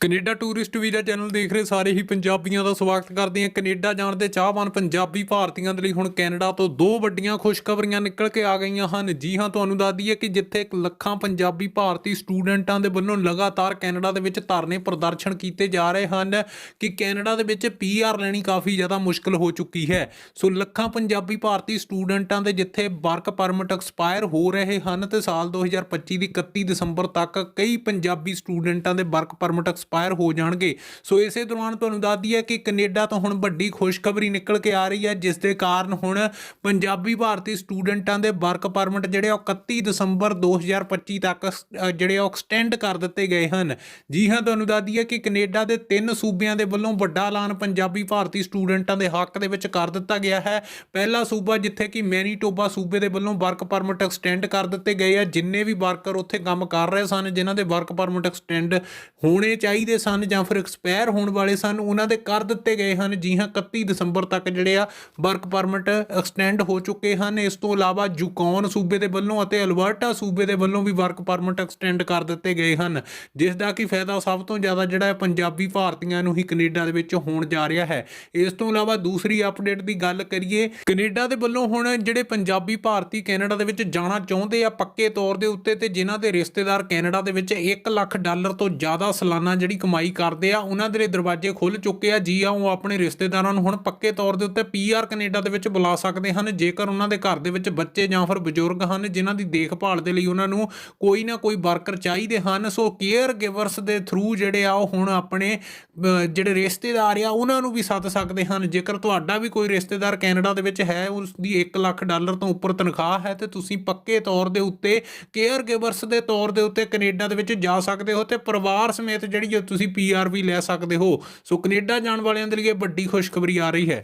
Canada tourist visa channel ਦੇਖ ਰਹੇ ਸਾਰੇ ਹੀ ਪੰਜਾਬੀਆਂ ਦਾ ਸਵਾਗਤ ਕਰਦੇ ਹਾਂ। ਕੈਨੇਡਾ ਜਾਣ ਦੇ ਚਾਹਵਾਨ ਪੰਜਾਬੀ ਭਾਰਤੀਆਂ ਦੇ ਲਈ ਹੁਣ ਕੈਨੇਡਾ ਤੋਂ ਦੋ ਵੱਡੀਆਂ ਖੁਸ਼ਖਬਰੀਆਂ ਨਿਕਲ ਕੇ ਆ ਗਈਆਂ ਹਨ। ਜੀ ਹਾਂ, ਤੁਹਾਨੂੰ ਦੱਸ ਦਈਏ ਕਿ ਜਿੱਥੇ ਲੱਖਾਂ ਪੰਜਾਬੀ ਭਾਰਤੀ ਸਟੂਡੈਂਟਾਂ ਦੇ ਵੱਲੋਂ ਲਗਾਤਾਰ ਕੈਨੇਡਾ ਦੇ ਵਿੱਚ ਧਰਨੇ ਪ੍ਰਦਰਸ਼ਨ ਕੀਤੇ ਜਾ ਰਹੇ ਹਨ ਕਿ ਕੈਨੇਡਾ ਦੇ ਵਿੱਚ ਪੀਆਰ ਲੈਣੀ ਕਾਫੀ ਜ਼ਿਆਦਾ ਮੁਸ਼ਕਲ ਹੋ ਚੁੱਕੀ ਹੈ। ਸੋ ਲੱਖਾਂ ਪੰਜਾਬੀ ਭਾਰਤੀ ਸਟੂਡੈਂਟਾਂ ਦੇ ਜਿੱਥੇ ਵਰਕ ਪਰਮਿਟ ਐਕਸਪਾਇਰ ਹੋ ਰਹੇ ਹਨ ਤੇ ਸਾਲ 2025 ਦੀ 31 ਦਸੰਬਰ ਤੱਕ ਕਈ ਪੰਜਾਬੀ ਸਟੂਡੈਂਟਾਂ ਦੇ ਵਰਕ ਪਰਮਿਟ ਐਕਸਪਾਇਰ ਹੋ ਜਾਣਗੇ। ਸੋ ਇਸੇ ਦੌਰਾਨ ਤੁਹਾਨੂੰ ਦੱਸਦੀ ਹੈ ਕਿ ਕੈਨੇਡਾ ਤੋਂ ਹੁਣ ਵੱਡੀ ਖੁਸ਼ਖਬਰੀ ਨਿਕਲ ਕੇ ਆ ਰਹੀ ਹੈ, ਜਿਸ ਦੇ ਕਾਰਨ ਹੁਣ ਪੰਜਾਬੀ ਭਾਰਤੀ ਸਟੂਡੈਂਟਾਂ ਦੇ ਵਰਕ ਪਰਮਿਟ ਜਿਹੜੇ ਆ ਉਹ 31 ਦਸੰਬਰ 2025 ਤੱਕ ਜਿਹੜੇ ਉਹ ਐਕਸਟੈਂਡ ਕਰ ਦਿੱਤੇ ਗਏ ਹਨ। ਜੀ ਹਾਂ, ਤੁਹਾਨੂੰ ਦੱਸਦੀ ਹੈ ਕਿ ਕੈਨੇਡਾ ਦੇ ਤਿੰਨ ਸੂਬਿਆਂ ਦੇ ਵੱਲੋਂ ਵੱਡਾ ਐਲਾਨ ਪੰਜਾਬੀ ਭਾਰਤੀ ਸਟੂਡੈਂਟਾਂ ਦੇ ਹੱਕ ਦੇ ਵਿੱਚ ਕਰ ਦਿੱਤਾ ਗਿਆ ਹੈ। ਪਹਿਲਾ ਸੂਬਾ ਜਿੱਥੇ ਕਿ ਮੈਨੀਟੋਬਾ ਸੂਬੇ ਦੇ ਵੱਲੋਂ ਵਰਕ ਪਰਮਿਟ ਐਕਸਟੈਂਡ ਕਰ ਦਿੱਤੇ ਗਏ ਆ, ਜਿੰਨੇ ਵੀ ਵਰਕਰ ਉੱਥੇ ਕੰਮ ਕਰ ਰਹੇ ਸਨ, ਜਿਨ੍ਹਾਂ ਦੇ ਵਰਕ ਪਰਮਿਟ ਐਕਸਟੈਂਡ ਹੋਣੇ ਚਾਹੀਦੇ ਦੇ ਸਨ ਜਾਂ ਫਿਰ ਐਕਸਪਾਇਰ ਹੋਣ ਵਾਲੇ ਸਨ, ਉਹਨਾਂ ਦੇ ਕਰ ਦਿੱਤੇ ਗਏ ਹਨ। ਜੀ ਹਾਂ 31 ਦਸੰਬਰ ਤੱਕ ਜਿਹੜੇ ਆ ਵਰਕ ਪਰਮਿਟ ਐਕਸਟੈਂਡ ਹੋ ਚੁੱਕੇ ਹਨ। ਇਸ ਤੋਂ ਇਲਾਵਾ ਜੁਕੌਨ ਸੂਬੇ ਦੇ ਵੱਲੋਂ ਅਤੇ ਅਲਬਰਟਾ ਸੂਬੇ ਦੇ ਵੱਲੋਂ ਵੀ ਵਰਕ ਪਰਮਿਟ ਐਕਸਟੈਂਡ ਕਰ ਦਿੱਤੇ ਗਏ ਹਨ, ਜਿਸ ਦਾ ਕਿ ਫਾਇਦਾ ਸਭ ਤੋਂ ਜ਼ਿਆਦਾ ਜਿਹੜਾ ਹੈ ਪੰਜਾਬੀ ਭਾਰਤੀਆਂ ਨੂੰ ਹੀ ਕੈਨੇਡਾ ਦੇ ਵਿੱਚ ਹੋਣ ਜਾ ਰਿਹਾ ਹੈ। ਇਸ ਤੋਂ ਇਲਾਵਾ ਦੂਸਰੀ ਅਪਡੇਟ ਦੀ ਗੱਲ ਕਰੀਏ, ਕੈਨੇਡਾ ਦੇ ਵੱਲੋਂ ਹੁਣ ਜਿਹੜੇ ਪੰਜਾਬੀ ਭਾਰਤੀ ਕੈਨੇਡਾ ਦੇ ਵਿੱਚ ਜਾਣਾ ਚਾਹੁੰਦੇ ਆ, ਪੱਕੇ ਤੌਰ ਦੇ ਉੱਤੇ ਤੇ ਜਿਨ੍ਹਾਂ ਦੇ ਰਿਸ਼ਤੇਦਾਰ ਕੈਨੇਡਾ ਦੇ ਵਿੱਚ 1 ਲੱਖ ਡਾਲਰ ਤੋਂ ਜ਼ਿਆਦਾ ਸਾਲਾਨਾ ਜਿਹੜੀ ਕਮਾਈ ਕਰਦੇ ਆ, ਉਹਨਾਂ ਦੇ ਦਰਵਾਜ਼ੇ ਖੁੱਲ ਚੁੱਕੇ ਆ। ਜੀ ਆ ਉਹ ਆਪਣੇ ਰਿਸ਼ਤੇਦਾਰਾਂ ਨੂੰ ਹੁਣ ਪੱਕੇ ਤੌਰ ਦੇ ਉੱਤੇ ਪੀਆਰ ਕੈਨੇਡਾ ਦੇ ਵਿੱਚ ਬੁਲਾ ਸਕਦੇ ਹਨ। ਜੇਕਰ ਉਹਨਾਂ ਦੇ ਘਰ ਦੇ ਵਿੱਚ ਬੱਚੇ ਜਾਂ ਫਿਰ ਬਜ਼ੁਰਗ ਹਨ, ਜਿਨ੍ਹਾਂ ਦੀ ਦੇਖਭਾਲ ਦੇ ਲਈ ਉਹਨਾਂ ਨੂੰ ਕੋਈ ਨਾ ਕੋਈ ਵਰਕਰ ਚਾਹੀਦੇ ਹਨ। ਸੋ ਕੇਅਰ ਗਿਵਰਸ ਦੇ ਥਰੂ ਜਿਹੜੇ ਆ, ਉਹ ਹੁਣ ਆਪਣੇ ਜਿਹੜੇ ਰਿਸ਼ਤੇਦਾਰ ਆ, ਉਹਨਾਂ ਨੂੰ ਵੀ ਸੱਦ ਸਕਦੇ ਹਨ। ਜੇਕਰ ਤੁਹਾਡਾ ਵੀ ਕੋਈ ਰਿਸ਼ਤੇਦਾਰ ਕੈਨੇਡਾ ਦੇ ਵਿੱਚ ਹੈ, ਉਸ ਦੀ 1 ਲੱਖ ਡਾਲਰ ਤੋਂ ਉੱਪਰ ਤਨਖਾਹ ਹੈ, ਤੇ ਤੁਸੀਂ ਪੱਕੇ ਤੌਰ ਦੇ ਉੱਤੇ ਕੇਅਰ ਗਿਵਰਸ ਦੇ ਤੌਰ ਦੇ ਉੱਤੇ ਕੈਨੇਡਾ ਦੇ ਵਿੱਚ ਜਾ ਸਕਦੇ ਹੋ, ਤੇ ਪਰਿਵਾਰ ਸਮੇਤ ਜਿਹੜੀ ਤੁਸੀਂ ਪੀਆਰ ਵੀ ਲੈ ਸਕਦੇ ਹੋ। ਸੋ ਕੈਨੇਡਾ ਜਾਣ ਵਾਲਿਆਂ ਦੇ ਲਈ ਇਹ ਵੱਡੀ ਖੁਸ਼ਖਬਰੀ ਆ ਰਹੀ ਹੈ।